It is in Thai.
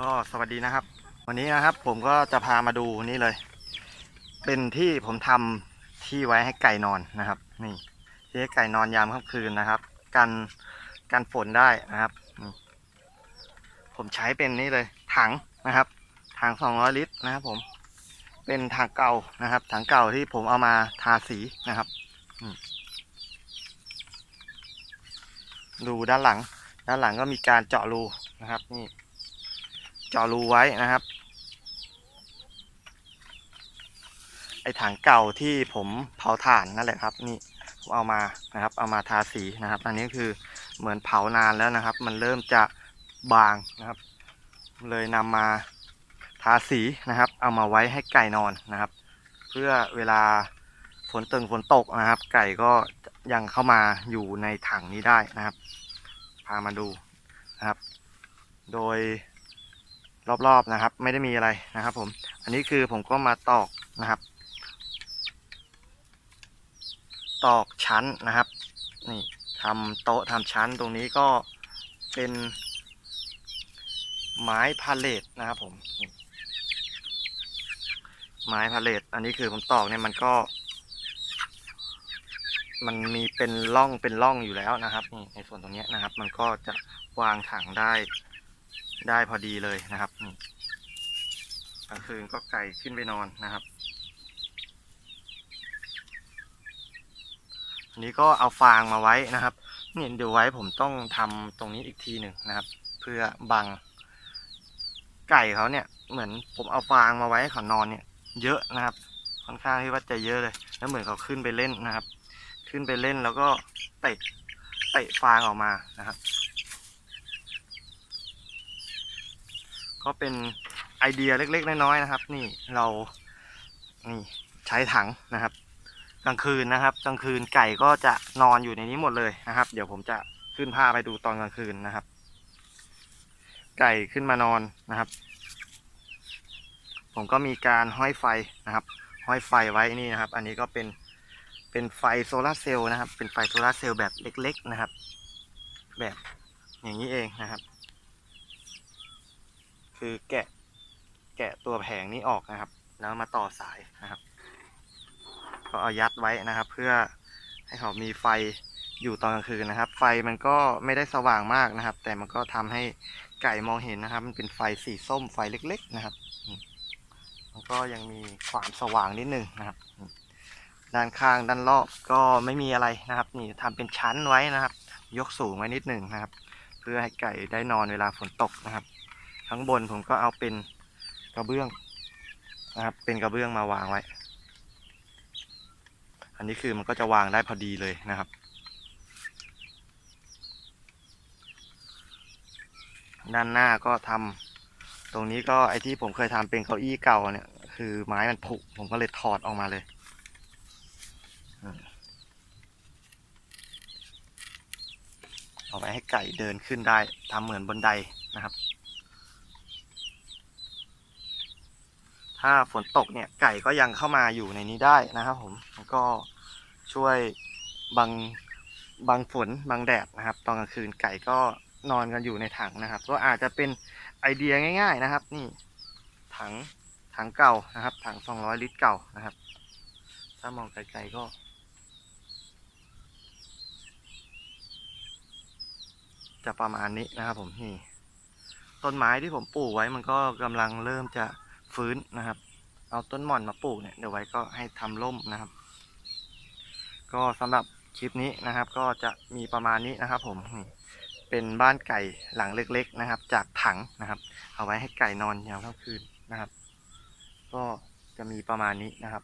ก็สวัสดีนะครับ วันนี้นะครับผมก็จะพามาดูนี่เลย เป็นที่ผมทำที่ไว้ให้ไก่นอนนะครับ นี่ที่ให้ไก่นอนยามค่ำคืนนะครับ กันกันฝนได้นะครับ ผมใช้เป็นนี่เลย ถังนะครับ ถัง200ลิตรนะครับ ผม เป็นถังเก่านะครับ ถังเก่าที่ผมเอามาทาสีนะครับดูด้านหลัง ด้านหลังก็มีการเจาะรูนะครับ นี่ จาะรูไว้นะครับ ไอถังเก่าที่ผมเผาถ่านนั่นแหละครับ นี่ผมเอามานะครับ เอามาทาสีนะครับ อันนี้คือเหมือนเผานานแล้วนะครับ มันเริ่มจะบางนะครับ เลยนำมาทาสีนะครับ เอามาไว้ให้ไก่นอนนะครับ เพื่อเวลาฝนตึงฝนตกนะครับ ไก่ก็ยังเข้ามาอยู่ในถังนี้ได้นะครับ พามาดูนะครับ โดย รอบๆนะครับ ไม่ได้มีอะไรนะครับ ผม อันนี้คือผมก็มาตอกนะครับ ตอกชั้นนะครับ นี่ทำโต๊ะทำชั้นตรงนี้ก็เป็นไม้พาเลตนะครับ ผม ไม้พาเลตอันนี้คือผมตอกเนี่ยมันก็ มันมีเป็นร่องเป็นร่องอยู่แล้วนะครับนี่ในส่วนตรงนี้นะครับ มันก็จะวางถังได้ ได้พอดีเลยนะครับกลางคืนก็ไก่ขึ้นไปนอนนะครับ อันนี้ก็เอาฟางมาไว้นะครับเนี่เดี๋ยวไว้ผมต้องทำตรงนี้อีกทีหนึ่งนะครับ เพื่อบังไก่เขาเนี่ย เหมือนผมเอาฟางมาไว้ให้เขานอนเนี่ย เยอะนะครับ ค่อนข้างที่ว่าจะเยอะเลย แล้วเหมือนเขาขึ้นไปเล่นนะครับ ขึ้นไปเล่นแล้วก็เตะเตะฟางออกมานะครับ ก็เป็นไอเดียเล็กๆน้อยๆนะครับ นี่เรานี่ใช้ถังนะครับ กลางคืนนะครับกลางคืนไก่ก็จะนอนอยู่ในนี้หมดเลยนะครับ เดี๋ยวผมจะขึ้นภาไปดูตอนกลางคืนนะครับ ไก่ขึ้นมานอนนะครับ ผมก็มีการห้อยไฟนะครับ ห้อยไฟไว้นี่นะครับ อันนี้ก็เป็นเป็นไฟโซลาเซลล์นะครับ เป็นไฟโซลาเซลล์แบบเล็ก ๆนะครับ แบบอย่างนี้เองนะครับ คือแกะแกะตัวแผงนี้ออกนะครับ แล้วมาต่อสายนะครับ ก็เอายัดไว้นะครับ เพื่อให้เขามีไฟอยู่ตอนกลางคืนนะครับ ไฟมันก็ไม่ได้สว่างมากนะครับ แต่มันก็ทำให้ไก่มองเห็นนะครับ มันเป็นไฟสีส้มไฟเล็ก ๆ นะครับมันก็ยังมีความสว่างนิดนึงนะครับ ด้านข้างด้านรอบก็ไม่มีอะไรนะครับ นี่ทำเป็นชั้นไว้นะครับ ยกสูงไว้นิดหนึ่งนะครับ เพื่อให้ไก่ได้นอนเวลาฝนตกนะครับ ข้างบนผมก็เอาเป็นกระเบื้องนะครับ เป็นกระเบื้องมาวางไว้ อันนี้คือมันก็จะวางได้พอดีเลยนะครับ ด้านหน้าก็ทำตรงนี้ก็ไอที่ผมเคยทำเป็นเก้าอี้เก่าเนี่ยคือไม้มันผุผมก็เลยถอดออกมาเลยอืมเอาไว้ให้ไก่เดินขึ้นได้ทำเหมือนบนไดนะครับ ถ้าฝนตกเนี่ยไก่ก็ยังเข้ามาอยู่ในนี้ได้นะครับผมก็ช่วยบังบังฝนบังแดดนะครับ ตอนกลางคืนไก่ก็นอนกันอยู่ในถังนะครับ ก็อาจจะเป็นไอเดียง่าย ๆนะครับ นี่ถังถังเก่านะครับ ถัง 200 ลิตรเก่านะครับ ถ้ามองไกลๆก็ จะประมาณนี้นะครับผมนี่ต้นไม้ที่ผมปลูกไว้มันก็กำลังเริ่มจะ ฟื้นนะครับ เอาต้นหม่อนมาปลูกเนี่ยเดี๋ยวไว้ก็ให้ทำร่มนะครับ ก็สำหรับคลิปนี้นะครับ ก็จะมีประมาณนี้นะครับ ผมนี่เป็นบ้านไก่หลังเล็ก ๆนะครับ จากถังนะครับ เอาไว้ให้ไก่นอนยามค่ำคืนนะครับ ก็จะมีประมาณนี้นะครับ